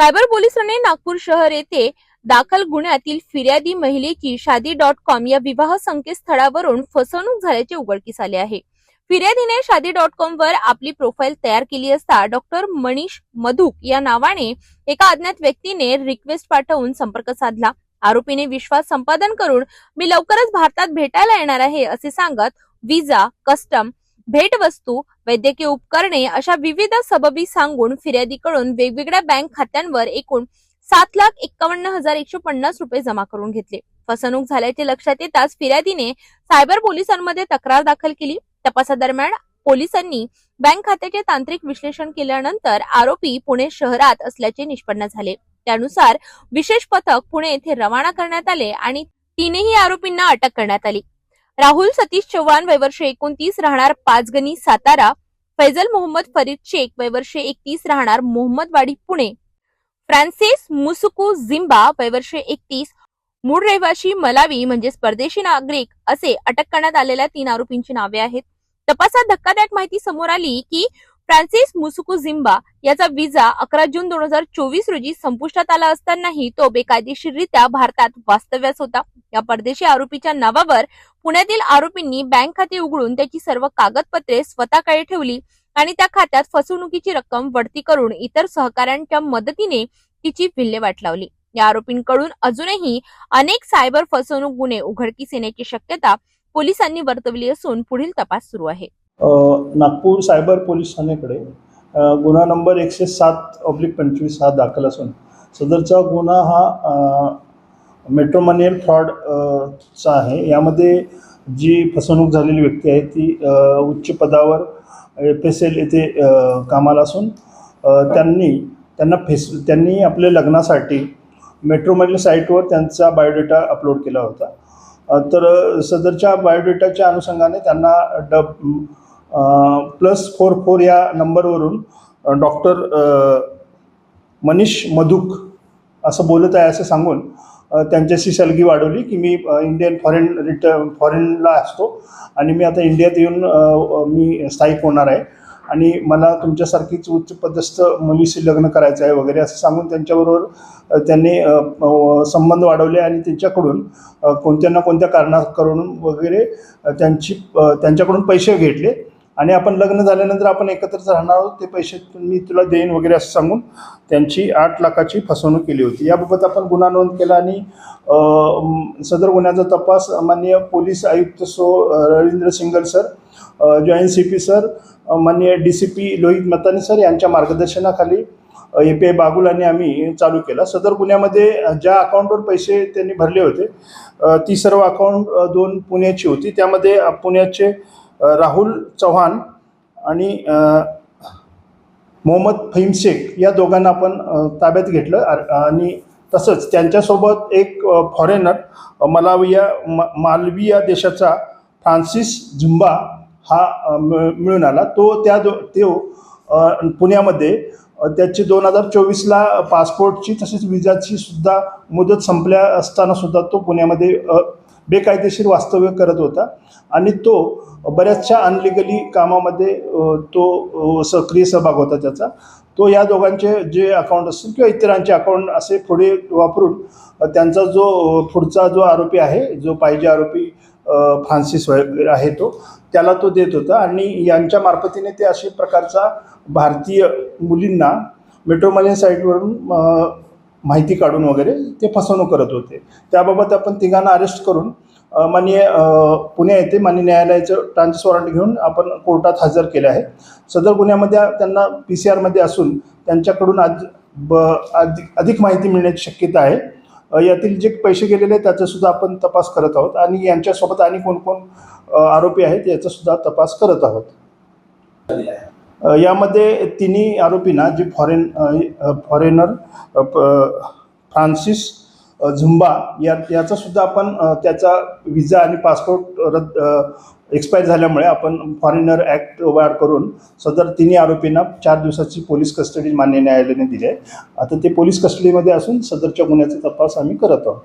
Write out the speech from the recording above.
Cyber पोलिसांनी नागपूर शहर येथे दाखल गुन्ह्यातील फिर्यादी महिलेची शादी डॉट कॉम या विवाह संकेतस्थळावरून फसवणूक झाल्याचे उघडकीस आले आहे. फिर्यादीने शादी डॉट कॉम वर आपली प्रोफाईल तयार केली असता डॉक्टर मनीष मधुक या नावाने एका अज्ञात व्यक्तीने रिक्वेस्ट पाठवून संपर्क साधला. आरोपीने विश्वास संपादन करून मी लवकरच भारतात भेटायला येणार आहे असे सांगत विजा कस्टम भेटवस्तू वैद्यकीय उपकरणे अशा विविध सबबी सांगून फिर्यादीकडून वेगवेगळ्या बँक खात्यांवर एकूण सात लाख एक्कावन्न हजार एकशे पन्नास रुपये जमा करून घेतले. फसवणूक झाल्याचे लक्षात येताच फिर्यादीने सायबर पोलिसांमध्ये तक्रार दाखल केली. तपासादरम्यान पोलिसांनी बँक खात्याचे तांत्रिक विश्लेषण केल्यानंतर आरोपी पुणे शहरात असल्याचे निष्पन्न झाले. त्यानुसार विशेष पथक पुणे येथे रवाना करण्यात आले आणि तीनही आरोपींना अटक करण्यात आली. राहुल सतीश चव्हाण वयवर्ष एकोणतीस राहणार पाचगणी सातारा. फैजल मोहम्मद फरीद शेख वयवर्ष एकतीस राहणार मोहम्मदवाडी पुणे. फ्रान्सिस मुसुकू झिम्बा वयवर्ष एकतीस. मूळ रहिवाशी मलावी म्हणजे परदेशी नागरिक असे अटक करण्यात आलेल्या तीन आरोपींची नावे आहेत. तपासात धक्कादायक माहिती समोर आली की फ्रान्सिस मुसुकू झिम्बा याचा विजा अकरा जून दोन हजार चोवीस रोजी संपुष्टात आला असतानाही तो बेकायदेशीररित्या भारतात वास्तव्यास होता. या परदेशी आरोपीच्या नावावर पुण्यातील आरोपींनी बँक खाते उघडून त्याची सर्व कागदपत्रे स्वतःकडे ठेवली आणि त्या खात्यात फसवणुकीची रक्कम वळती करून इतर सहकाऱ्यांच्या मदतीने तिची विल्हेवाट लावली या आरोपींकडून अजूनही अनेक सायबर फसवणूक गुन्हे उघडकीस येण्याची शक्यता पोलिसांनी वर्तवली असून पुढील तपास सुरू आहे. नागपूर सायबर पोलीस ठाण्याकडे गुन्हा नंबर एकशे सात ऑब्लिक पंचवीस हा दाखल असून सदरचा गुन्हा हा मेट्रोमनियल फ्रॉड चा आहे. यामध्ये जी फसवणूक झालेली व्यक्ती आहे ती उच्च पदावर एफ एस एल येथे कामाला असून त्यांनी त्यांना फेस त्यांनी आपल्या लग्नासाठी मेट्रोमनियल साईटवर त्यांचा बायोडेटा अपलोड केला होता. तर सदरच्या बायोडेटाच्या अनुषंगाने त्यांना डब प्लस फोर फोर या नंबरवरून डॉक्टर मनीष मधुक असं बोलत आहे असं सांगून त्यांच्याशी सलगी वाढवली की मी इंडियन फॉरेन रिटर्न फॉरेनला असतो आणि मी आता इंडियात येऊन मी स्थायिक होणार आहे. आणि मला तुमच्यासारखीच उच्चपदस्थ मुलीशी लग्न करायचं आहे वगैरे असं सांगून त्यांच्याबरोबर त्यांनी संबंध वाढवले आणि त्यांच्याकडून कोणत्या ना कोणत्या कारणाकरून वगैरे त्यांची त्यांच्याकडून पैसे घेतले. आणि आपण लग्न झाल्यानंतर आपण एकत्रच राहणार आहोत. ते पैसे मी तुला देईन वगैरे असं सांगून त्यांची आठ लाखाची फसवणूक केली होती. याबाबत आपण गुन्हा नोंद केला आणि सदर गुन्ह्याचा तपास माननीय पोलीस आयुक्त so Ravindra Singal sir joint C P sir माननीय D C P Lohit Matani sir यांच्या मार्गदर्शनाखाली ए पी आय बागुल आणि आम्ही चालू केला. सदर गुन्ह्यामध्ये ज्या अकाउंटवर पैसे त्यांनी भरले होते ती सर्व अकाउंट दोन पुण्याची होती. त्यामध्ये पुण्याचे राहुल चव्हाण आणि मोहम्मद फहीम शेख या दोघांना आपण ताब्यात घेतलं. आणि तसंच त्यांच्यासोबत एक फॉरेनर मलाविया म मालवी या देशाचा फ्रान्सिस झुंबा हा मिळून आला. तो त्या दो तो पुण्यामध्ये त्याची दोन हजार चोवीसला पासपोर्टची तसेच विजाची सुद्धा मुदत संपल्या असताना सुद्धा तो पुण्यामध्ये बेकायदेशीर वास्तव्य करत होता. आणि तो बऱ्याचशा अनलिगली कामामध्ये तो सक्रिय सहभाग होता त्याचा. तो या दोघांचे जे अकाउंट असतील किंवा इतरांचे अकाउंट असे पुढे वापरून त्यांचा जो पुढचा जो आरोपी आहे जो पाहिजे आरोपी फ्रान्सिस वगैरे आहे तो त्याला तो देत होता. आणि यांच्या मार्फतीने ते अशा प्रकारचा भारतीय मुलींना मेट्रोमॅलियन साईटवरून माहिती काढून वगैरे ते फसवणूक करत होते. त्याबाबत आपण तिघांना अरेस्ट करून अ, माननीय पुणे येथे मान्य न्यायालयाचं ट्रान्झिट वॉरंट घेऊन आपण कोर्टात हजर केले आहे. सदर गुन्ह्यामध्ये त्यांना पी सी आरमध्ये असून त्यांच्याकडून आज ब अधिक अधिक माहिती मिळण्याची शक्यता आहे. यातील जे पैसे गेलेले आहेत त्याचासुद्धा आपण तपास करत आहोत आणि यांच्यासोबत आणि कोण कोण आरोपी आहेत याचासुद्धा तपास करत आहोत. अ, यामध्ये तिन्ही आरोपींना जे फॉरेन फॉरेनर प- फ्रान्सिस झुंबा या याचा सुद्धा आपण त्याचा विजा आणि पासपोर्ट रद्द एक्सपायर झाल्यामुळे आपण फॉरेनर ॲक्ट वाढ करून सदर तिन्ही आरोपींना चार दिवसाची पोलीस कस्टडी मान्य न्यायालयाने दिली आहे. आता ते पोलीस कस्टडीमध्ये असून सदरच्या गुन्ह्याचा तपास आम्ही करत आहोत.